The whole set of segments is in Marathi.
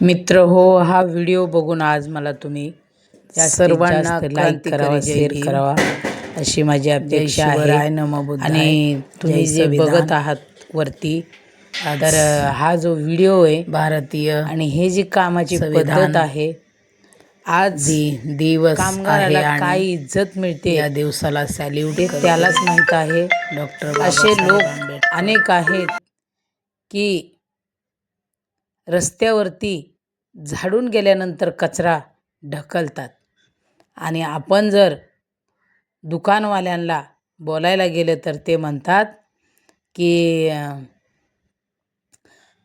मित्र हो हा व्हिडिओ बघून आज मला तुम्ही या सर्वांना लाईक करावा शेअर करावा अशी माझी अपेक्षा आहे. आणि तुम्ही जे बघत आहात वरती तर हा जो व्हिडिओ आहे भारतीय आणि हे जी कामाची पद्धत आहे आज दिवस कामगाराला काय इज्जत मिळते या दिवसाला सॅल्यूट त्यालाच माहीत आहे. डॉक्टर असे लोक अनेक आहेत की रस्त्यावरती झाडून गेल्यानंतर कचरा ढकलतात. आणि आपण जर दुकानवाल्यांना बोलायला गेलं तर ते म्हणतात की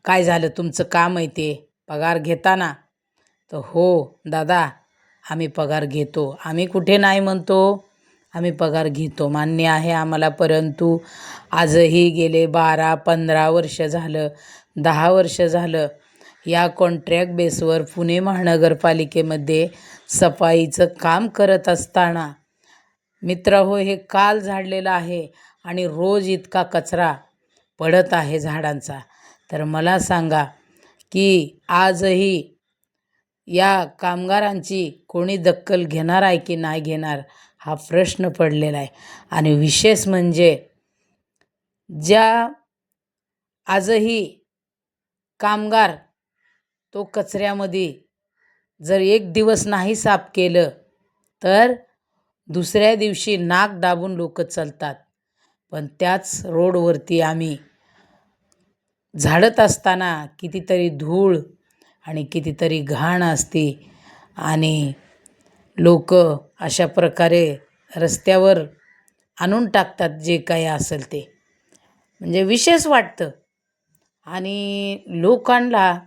काय झालं? तुमचं काम आहे ते. पगार घेताना. तर हो दादा आम्ही पगार घेतो. आम्ही कुठे नाही म्हणतो. आम्ही पगार घेतो. मान्य आहे आम्हाला. परंतु आजही गेले बारा पंधरा वर्ष झालं दहा वर्ष झालं या कॉन्ट्रॅक्ट बेसवर पुणे महानगरपालिकेमध्ये सफाईचं काम करत असताना मित्र हो हे काल झाडलेलं आहे आणि रोज इतका कचरा पडत आहे झाडांचा. तर मला सांगा की आजही या कामगारांची कोणी दक्कल घेणार आहे की नाही घेणार हा प्रश्न पडलेला आहे. आणि विशेष म्हणजे ज्या आजही कामगार तो कचऱ्यामध्ये जर एक दिवस नाही साफ केलं तर दुसऱ्या दिवशी नाक दाबून लोक चालतात. पण त्याच रोडवरती आम्ही झाडत असताना कितीतरी धूळ आणि कितीतरी घाण असते आणि लोक अशा प्रकारे रस्त्यावर आणून टाकतात जे काही असेल ते. म्हणजे विशेष वाटतं. आणि लोकांना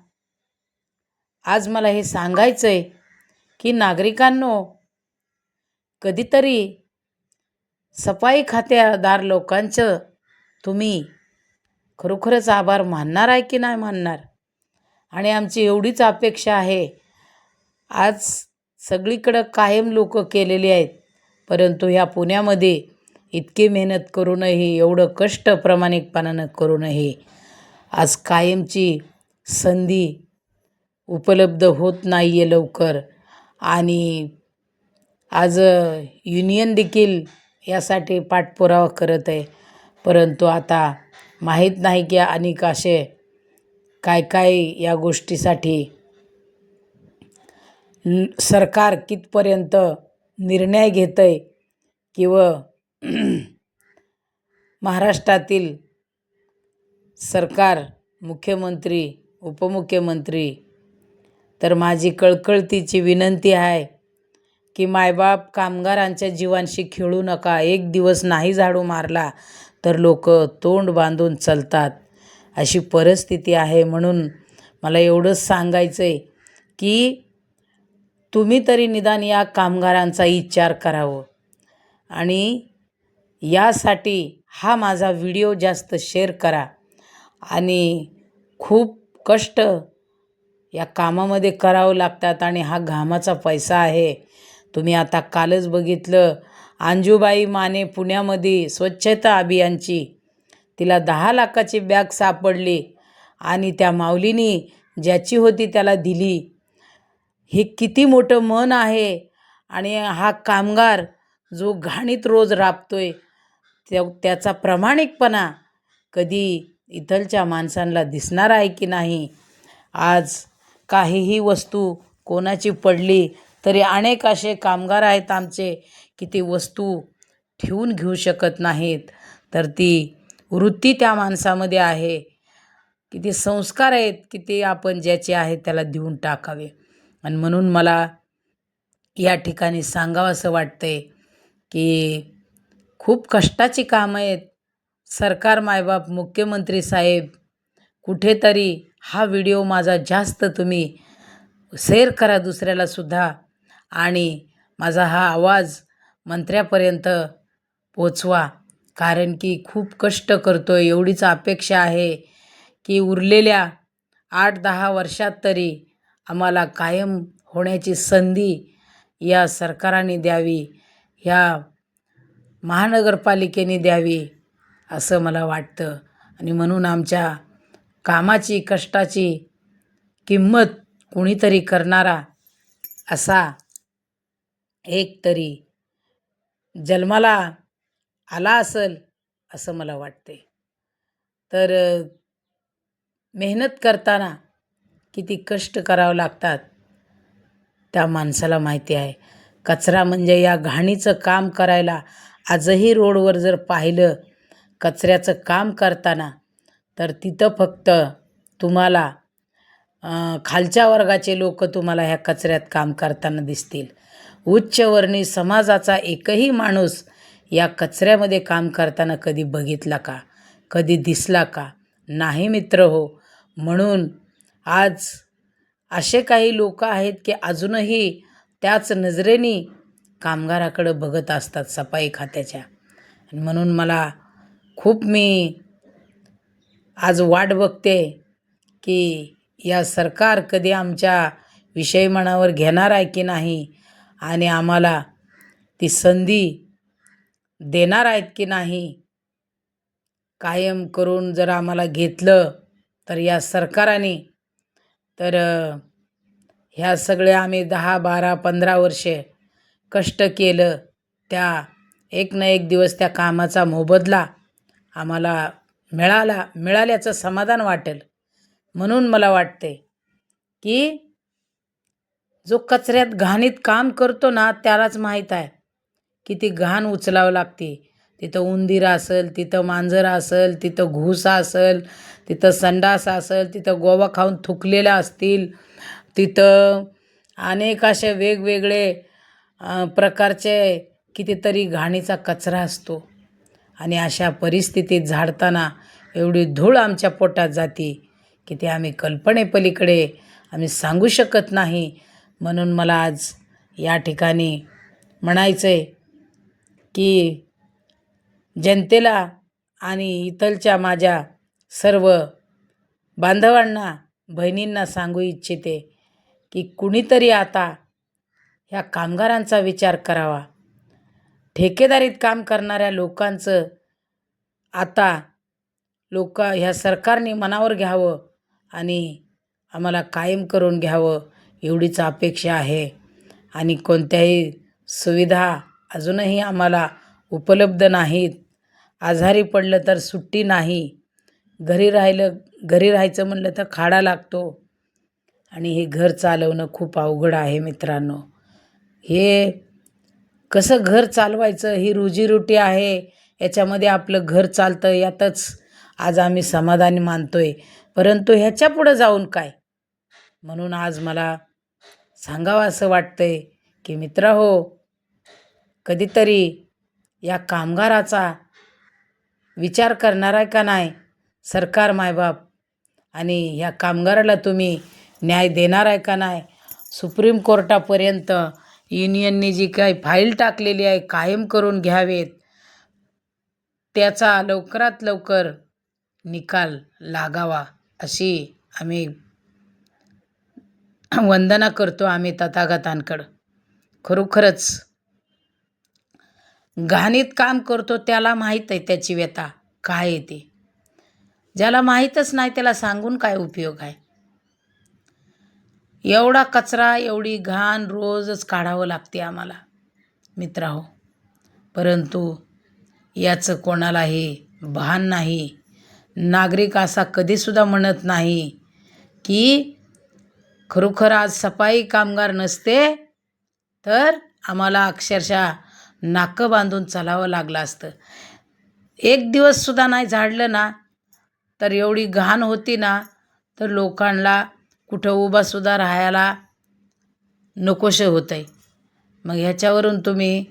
आज मला हे सांगायचं आहे की नागरिकांनो कधीतरी सफाई खात्यादार लोकांचं तुम्ही खरोखरच आभार मानणार आहे की नाही मानणार? आणि आमची एवढीच अपेक्षा आहे. आज सगळीकडं कायम लोक केलेली आहेत परंतु ह्या पुण्यामध्ये इतकी मेहनत करूनही एवढं कष्ट प्रामाणिकपणानं करूनही आज कायमची संधी उपलब्ध होत नाही आहे लवकर. आणि आज युनियन देखील यासाठी पाठपुरावा करत आहे. परंतु आता माहीत नाही की अनेक असे काय काय या गोष्टीसाठी सरकार कितपर्यंत निर्णय घेत आहे किंवा महाराष्ट्रातील सरकार मुख्यमंत्री उपमुख्यमंत्री तर माझी कळकळतीची विनंती आहे की मायबाप कामगारांच्या जीवांशी खेळू नका. एक दिवस नाही झाडू मारला तर लोक तोंड बांधून चालतात. अशी परिस्थिती आहे म्हणून मला एवढंच सांगायचं आहे की तुम्ही तरी निदान या कामगारांचा विचार करावं. आणि यासाठी हा माझा व्हिडिओ जास्त शेअर करा. आणि खूप कष्ट या कामामध्ये करावं लागतात आणि हा घामाचा पैसा आहे. तुम्ही आता कालच बघितलं अंजूबाई माने पुण्यामध्ये स्वच्छता अभियानची. तिला दहा लाखाची बॅग सापडली आणि त्या माऊलीनी ज्याची होती त्याला दिली. हे किती मोठं मन आहे आणि हा कामगार जो घाणीत रोज राबतोय त्या त्याचा प्रामाणिकपणा कधी इथलच्या माणसांना दिसणार आहे की नाही? आज काहीही वस्तू कोणाची पडली तरी अनेक असे कामगार आहेत आमचे की ती वस्तू ठेवून घेऊ शकत नाहीत. तर ती वृत्ती त्या माणसामध्ये आहे किती संस्कार आहेत की ते आपण ज्याचे आहेत त्याला देऊन टाकावे. आणि म्हणून मला या ठिकाणी सांगावं असं वाटतंय की खूप कष्टाची कामं आहेत. सरकार मायबाप मुख्यमंत्री साहेब कुठेतरी हा व्हिडिओ माझा जास्त तुम्ही शेअर करा दुसऱ्याला सुद्धा. आणि माझा हा आवाज मंत्र्यापर्यंत पोचवा. कारण की खूप कष्ट करतो आहे एवढीच अपेक्षा आहे की उरलेल्या आठ दहा वर्षात तरी आम्हाला कायम होण्याची संधी या सरकाराने द्यावी ह्या महानगरपालिकेने द्यावी असं मला वाटतं. आणि म्हणून आमच्या कामाची कष्टाची किंमत कुणीतरी करणारा असा एक तरी जन्माला आला असेल असं मला वाटते तर मेहनत करताना किती कष्ट करावं लागतात त्या माणसाला माहिती आहे. कचरा म्हणजे या घाणीचं काम करायला आजही रोडवर जर पाहिलं कचऱ्याचं काम करताना तर तिथं फक्त तुम्हाला खालच्या वर्गाचे लोक तुम्हाला ह्या कचऱ्यात काम करताना दिसतील. उच्चवर्णी समाजाचा एकही माणूस या कचऱ्यामध्ये काम करताना कधी बघितला का? कधी दिसला का? नाही मित्र हो. म्हणून आज असे काही लोक आहेत की अजूनही त्याच नजरेने कामगाराकडं बघत असतात सफाई खात्याच्या. म्हणून मला खूप मी आज वाट बघते की या सरकार कधी आमच्या विषय मनावर घेणार आहे की नाही आणि आम्हाला ती संधी देणार आहेत की नाही कायम करून जर आम्हाला घेतलं तर या सरकाराने तर ह्या सगळ्या आम्ही दहा बारा पंधरा वर्षे कष्ट केलं त्या एक ना एक दिवस त्या कामाचा मोबदला आम्हाला मिळाला मिळाल्याचं समाधान वाटेल. म्हणून मला वाटते की जो कचऱ्यात घाणीत काम करतो ना त्यालाच माहीत आहे किती घाण उचलावं लागते. तिथं उंदीर असेल तिथं मांजर असेल तिथं घूस असेल तिथं संडास असेल तिथं गोवा खाऊन थुकलेल्या असतील तिथं अनेक असे वेगवेगळे प्रकारचे कितीतरी घाणीचा कचरा असतो. आणि अशा परिस्थितीत झाडताना एवढी धूळ आमच्या पोटात जाते की ते आम्ही कल्पनेपलीकडे आम्ही सांगू शकत नाही. म्हणून मला आज या ठिकाणी म्हणायचं आहे की जनतेला आणि इथलच्या माझ्या सर्व बांधवांना बहिणींना सांगू इच्छिते की कुणीतरी आता ह्या कामगारांचा विचार करावा. ठेकेदारीत काम करणाऱ्या लोकांचं आता लोक ह्या सरकारने मनावर घ्यावं आणि आम्हाला कायम करून घ्यावं एवढीच अपेक्षा आहे. आणि कोणत्याही सुविधा अजूनही आम्हाला उपलब्ध नाहीत. आजारी पडलं तर सुट्टी नाही. घरी राहिलं घरी राहायचं म्हणलं तर खाडा लागतो. आणि हे घर चालवणं खूप अवघड आहे मित्रांनो. हे कसं घर चालवायचं? ही रोजीरोटी आहे. याच्यामध्ये आपलं घर चालतं यातच आज आम्ही समाधानी मानतो आहे परंतु ह्याच्या पुढं जाऊन काय? म्हणून आज मला सांगावं असं वाटतंय की मित्र हो कधीतरी या कामगाराचा विचार करणार आहे का नाही? सरकार मायबाप. आणि ह्या कामगाराला तुम्ही न्याय देणार आहे का नाही? सुप्रीम कोर्टापर्यंत युनियनने जी काही फाईल टाकलेली आहे कायम करून घ्यावेत. त्याचा लवकरात लवकर निकाल लागावा अशी आम्ही वंदना करतो आम्ही तथागतांकडं. खरोखरच घाणीत काम करतो त्याला माहीत आहे त्याची व्यथा. काय येते ज्याला माहीतच नाही त्याला सांगून काय उपयोग आहे? एवढा कचरा एवढी घाण रोजच काढावं लागते आम्हाला. मित्राहो परंतु याचं कोणालाही भान नाही. नागरिक असा कधीसुद्धा म्हणत नाही की खरोखर आज सफाई कामगार नसते तर आम्हाला अक्षरशः नाकं बांधून चालावं लागलं असतं. एक दिवससुद्धा नाही झाडलं ना तर एवढी घाण होती ना तर लोकांना कुठं उभासुद्धा राहायला नकोश होतं आहे मग ह्याच्यावरून तुम्ही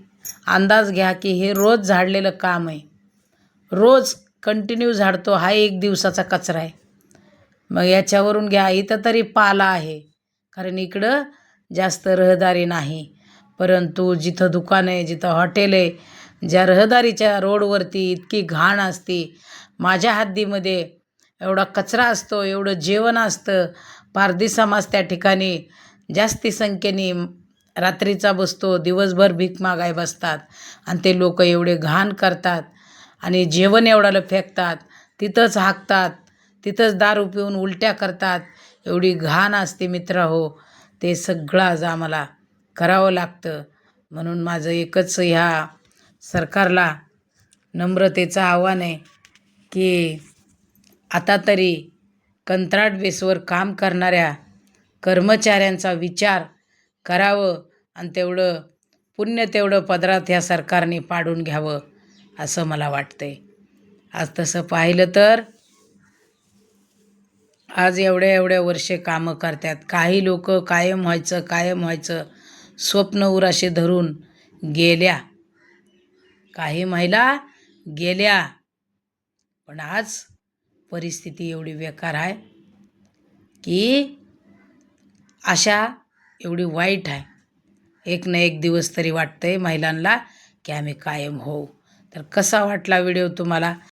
अंदाज घ्या की हे रोज झाडलेलं काम आहे. रोज कंटिन्यू झाडतो हा एक दिवसाचा कचरा आहे. मग याच्यावरून घ्या इथं तरी पाला आहे. कारण इकडं जास्त रहदारी नाही. परंतु जिथं दुकान आहे जिथं हॉटेल आहे ज्या रहदारीच्या रोडवरती इतकी घाण असते माझ्या हद्दीमध्ये एवढा कचरा असतो एवढं जेवण असतं पारधी समाज त्या ठिकाणी जास्ती संख्येने रात्रीचा बसतो दिवसभर भीक मागाय बसतात आणि ते लोक एवढे घाण करतात आणि जेवण एवढ्याला फेकतात तिथंच हाकतात तिथंच दारू पिऊन उलट्या करतात. एवढी घाण असते मित्र हो ते सगळं आज आम्हाला करावं लागतं. म्हणून माझं एकच ह्या सरकारला नम्रतेचं आव्हान आहे की आता तरी कंत्राट बेसवर काम करणाऱ्या कर्मचाऱ्यांचा विचार करावं आणि तेवढं पुण्य तेवढं पदरात ह्या सरकारने पाडून घ्यावं असं मला वाटतंय. आज तसं पाहिलं तर आज एवढ्या एवढ्या वर्षे कामं करतात. काही लोक कायम व्हायचं कायम व्हायचं स्वप्न उराशे धरून गेल्या. काही महिला गेल्या. पण आज परिस्थिती एवढी बेकार आहे की अशा एवढी वाईट आहे. एक ना एक दिवस तरी वाटतंय महिलांना की आम्ही कायम होऊ. तर कसा वाटला व्हिडिओ तुम्हाला?